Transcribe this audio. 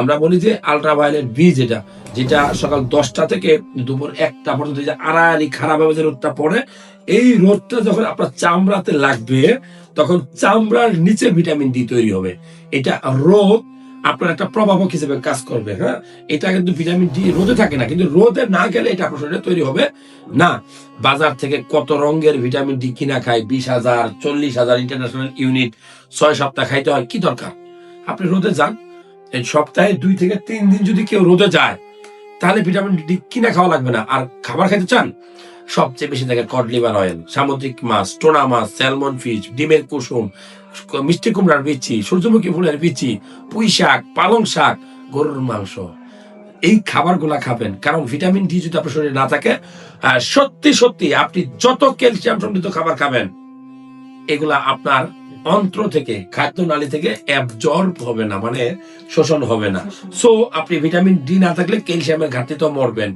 আমরা বলি যে আলট্রাভায়োলেট বি যেটা যেটা সকাল দশটা থেকে দুপুর একটা পর্যন্ত যে আড়াআড়ি খারাপ ভাবে যে রোদটা পড়ে, এই রোদটা যখন আপনার চামড়াতে লাগবে, তখন চামড়ার নিচে ভিটামিন ডি তৈরি হবে। এটা রোদ আপনার একটা প্রভাবক হিসেবে কাজ করবে হ্যাঁ? এটা কিন্তু ভিটামিন ডি রোদে থাকে না, কিন্তু রোদে না গেলে এটা আপনার শরীরে তৈরি হবে না। বাজার থেকে কত রঙের ভিটামিন ডি কিনা খায়, বিশ হাজার, চল্লিশ হাজার ইন্টারন্যাশনাল ইউনিট ছয় সপ্তাহ খাইতে হয়, কি দরকার? আপনি রোদে যান এই সপ্তাহে দুই থেকে তিন দিন যদি কেউ রোদে যায়, তাহলে ভিটামিন ডি কিনা খাওয়া লাগবে না। আর খাবার খেতে চান, সবচেয়ে বেশি থাকে কড লিভার অয়েল, সামুদ্রিক মাছ টোনা মাছ, স্যালমন ফিশ, ডিমের কুসুম মিষ্টি কুমড়ার বিচি, সূর্যমুখী ফুলের বিচি, পুঁই শাক, পালং শাক, গরুর মাংস। এই খাবারগুলা খাবেন, কারণ ভিটামিন ডি যদি আপনার শরীরে না থাকে সত্যি সত্যি আপনি যত ক্যালসিয়াম সমৃদ্ধ খাবার খাবেন এগুলা আপনার অন্ত্র থেকে খাদ্য নালী থেকে অ্যাবজর্ব হবে না মানে শোষণ হবে না। সো আপনি ভিটামিন ডি না থাকলে ক্যালসিয়ামের ঘাটতি তো মরবেন।